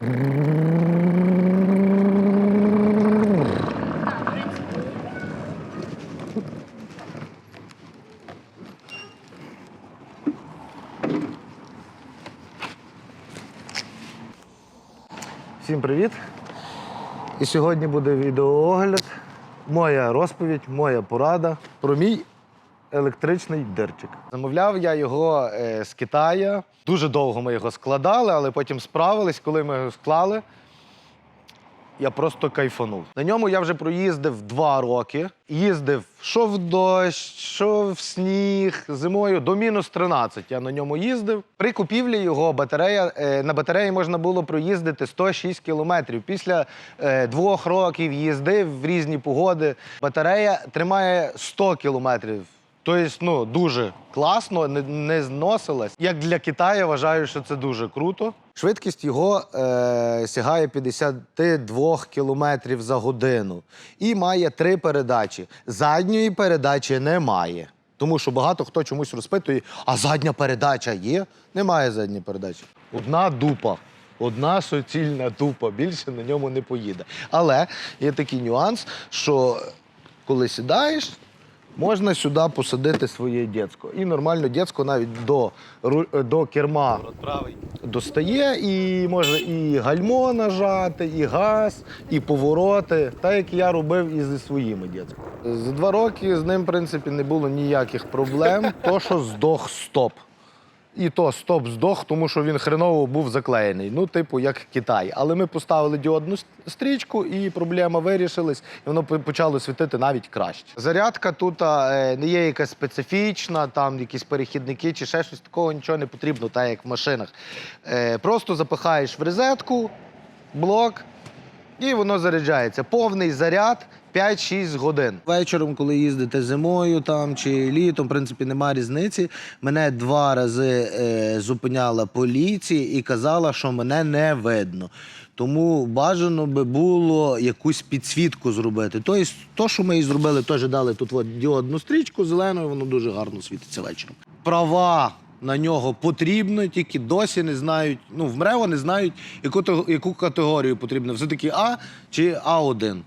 Всім привіт! І сьогодні буде відеоогляд, моя розповідь, моя порада про мій електричний дирчик. Замовляв я його е, з Китаю. Дуже довго ми його складали, але потім справились. Коли ми його склали, я просто кайфанув. На ньому я вже проїздив два роки. Їздив що в дощ, що в сніг, зимою до мінус 13 я на ньому їздив. При купівлі його батарея е, на батареї можна було проїздити 106 кілометрів. Після е, двох років їзди в різні погоди батарея тримає 100 кілометрів. Тобто, ну, дуже класно, не, не зносилась. Як для Китаю, вважаю, що це дуже круто. Швидкість його е, сягає 52 кілометрів за годину і має три передачі. Задньої передачі немає. Тому що багато хто чомусь розпитує, а задня передача є? Немає задньої передачі. Одна дупа. Одна суцільна дупа, більше на ньому не поїде. Але є такий нюанс, що коли сідаєш, можна сюди посадити своє дітсько. І нормально дітсько навіть до, до керма достає, і може і гальмо нажати, і газ, і повороти, так як я робив і зі своїми дєцьками. За два роки з ним, в принципі, не було ніяких проблем, то що здох стоп. І то стоп здох, тому що він хреново був заклеєний. Ну, типу, як Китай. Але ми поставили діодну стрічку, і проблема вирішилась, і воно почало світити навіть краще. Зарядка тут е, не є якась специфічна, там якісь перехідники чи ще щось такого нічого не потрібно, так як в машинах. Е, просто запихаєш в розетку, блок, і воно заряджається. Повний заряд 5-6 годин. Вечором, коли їздите зимою там чи літом, в принципі, немає різниці. Мене два рази е, зупиняла поліція і казала, що мене не видно. Тому бажано би було якусь підсвітку зробити. Тобто, то, що ми і зробили, теж дали тут от діодну стрічку зеленою, воно дуже гарно світиться вечором. Права на нього потрібно, тільки досі не знають. Ну, в МРЕВО не знають, яку, яку категорію потрібно. Все-таки А чи А1.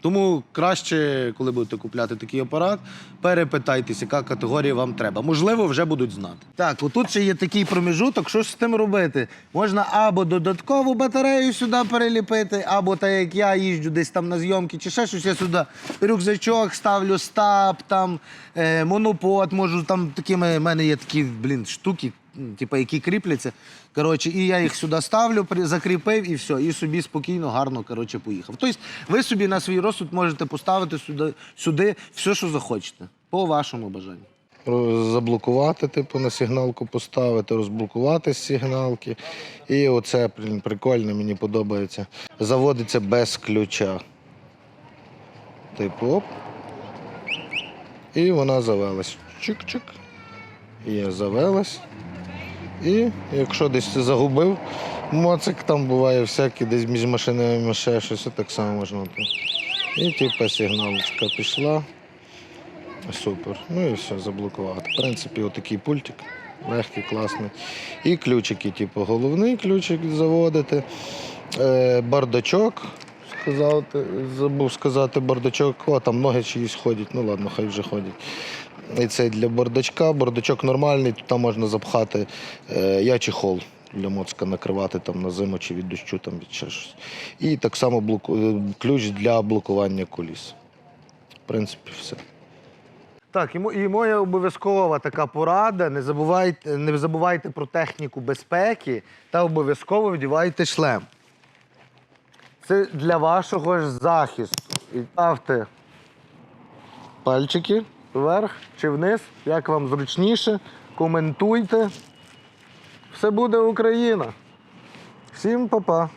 Тому краще, коли будете купляти такий апарат, перепитайтеся, яка категорія вам треба. Можливо, вже будуть знати. Так, отут ще є такий проміжуток, що ж з тим робити? Можна або додаткову батарею сюди переліпити, або так як я їжджу десь там на зйомки, чи ще щось, я сюди рюкзачок ставлю, стап, там, е, монопод, можу там такими, в мене є такі, блін, штуки, типу, які кріпляться. Коротше, і я їх сюди ставлю, закріпив і все. І собі спокійно, гарно коротше, поїхав. Тобто ви собі на свій розсуд можете поставити сюди, сюди все, що захочете, по вашому бажанню. Заблокувати, типу, на сигналку поставити, розблокувати з сигналки. І оце прикольно, мені подобається. Заводиться без ключа. Типу, оп. І вона завелась. Чик-чик. Є, завелась. І якщо десь загубив моцик, там буває всякі, десь між машинами ще щось, так само можна. І типу сигналочка пішла. Супер. Ну і все, заблокувати. В принципі, отакий пультик. Легкий, класний. І ключики, типу, головний ключик заводити. Е, бардачок. Сказав, забув сказати бардачок. О, там ноги чиїсь ходять. Ну ладно, хай вже ходять. І це для бардачка. Бардачок нормальний, там можна запхати е, я чехол для моцка накривати там на зиму чи від дощу, там ще щось. І так само блоку... е, ключ для блокування коліс. В принципі, все. Так, і моя обов'язкова така порада: не забувайте, не забувайте про техніку безпеки та обов'язково вдівайте шлем. Це для вашого ж захисту. І ставте пальчики вверх чи вниз, як вам зручніше. Коментуйте. Все буде Україна. Всім па-па.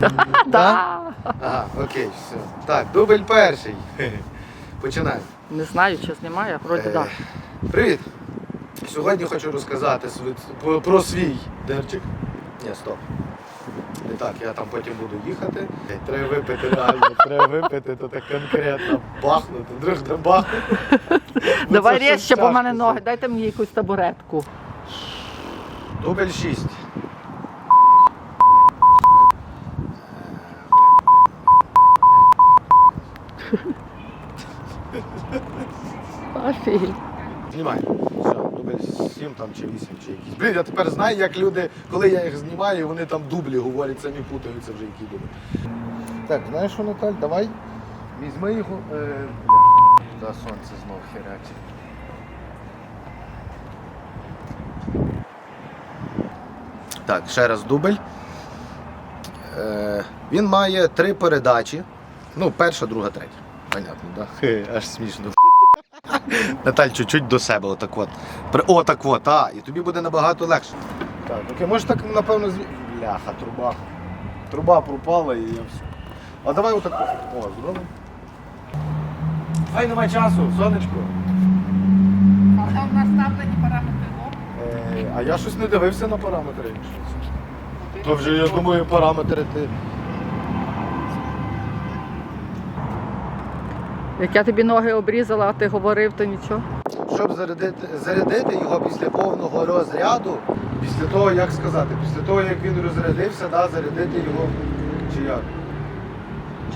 Так? Ага, окей, все. Так, дубль перший. Починай. Не знаю, чи знімає, вроді Е, так. Привіт! Сьогодні хочу розказати про- свій дерчик. Ні, стоп. Не так, я там потім буду їхати. Треба випити реально, треба випити, то так конкретно бахнути, друг не бахнути. Ну, Давай різче, бо в мене ноги. Дайте мені якусь табуретку. Дубль 6. Офігеть. Знімай. Все, 7 там чи 8 чи якісь. Блін, я тепер знаю, як люди, коли я їх знімаю, вони там дублі говорять, самі путаються вже які дублі. Так, знаєш що, Наталь, давай візьми його. Е. Да, сонце знов херячить. Так, ще раз дубль. Е, він має три передачі. Ну, перша, друга, третя. Понятно, так? Да? Аж смішно. Наталь, чуть-чуть до себе, отак от. При... О, так от, а, і тобі буде набагато легше. Так, окей, може так, напевно, зві... Бляха, труба. Труба пропала і я все. А давай отак. от. О, зробимо. Хай немає часу, сонечко. А там наставлені параметри ног. Е, а я щось не дивився на параметри. То вже, я думаю, параметри ти. Як я тобі ноги обрізала, а ти говорив, то нічого. Щоб зарядити, зарядити його після повного розряду, після того, як сказати, після того, як він розрядився, да, зарядити його чи як?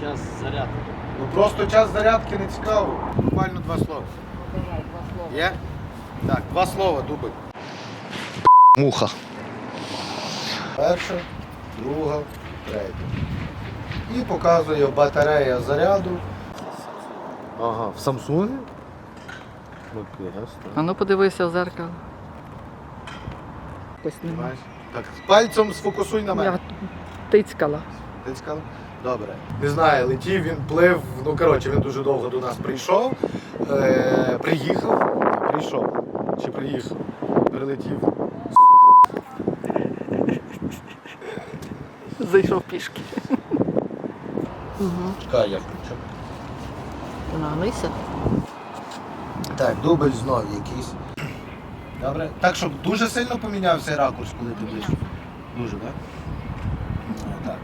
Час зарядки. Ну просто час зарядки не цікаво. Буквально два слова. Є? Так, два слова, дубль. Муха. Перша, друга, третя. І показує батарея заряду. Ага, в Samsung? Окей, ясно. А ну подивися в зеркало. Ось нема. Так, пальцем сфокусуй на мене. Я тицькала. Ти сказав? Добре. Не знаю, летів, він плив. Ну коротше, він дуже довго до нас прийшов. Е, приїхав. Прийшов. Чи приїхав? Прилетів. Зайшов пішки. Чекай, я включу. Нагнися. Так, дубль знов якийсь. Добре. Так, щоб дуже сильно помінявся ракурс, коли ти ближче. Дуже, так? Так.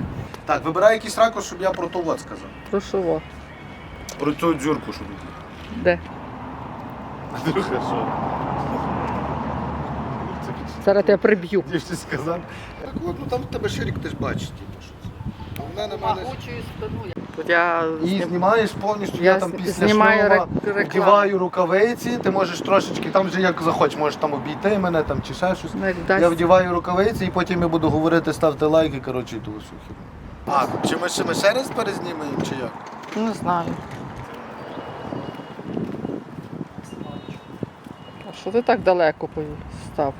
Так, вибирай якийсь ракурс, щоб я про то от сказав. Прошу во. Про цю дзюрку, щоб. Де? Друге, що? Зараз я приб'ю. Щось сказати. Так от, ну там в тебе ширик ти ж бачиш, типу, що це. А в мене мене. Могучою спиною. Тут я І знім- знімаєш повністю, я, Я там після знімаю шльома рек- рекламу. вдіваю рукавиці, ти можеш трошечки, там вже як захочеш, можеш там обійти мене там чи ще щось. Ну, як Я вдіваю рукавиці і потім я буду говорити, ставте лайки, коротше, і ту всю херню. А, чи ми ще, ми ще раз перезнімаємо, чи як? Не знаю. А що ти так далеко став?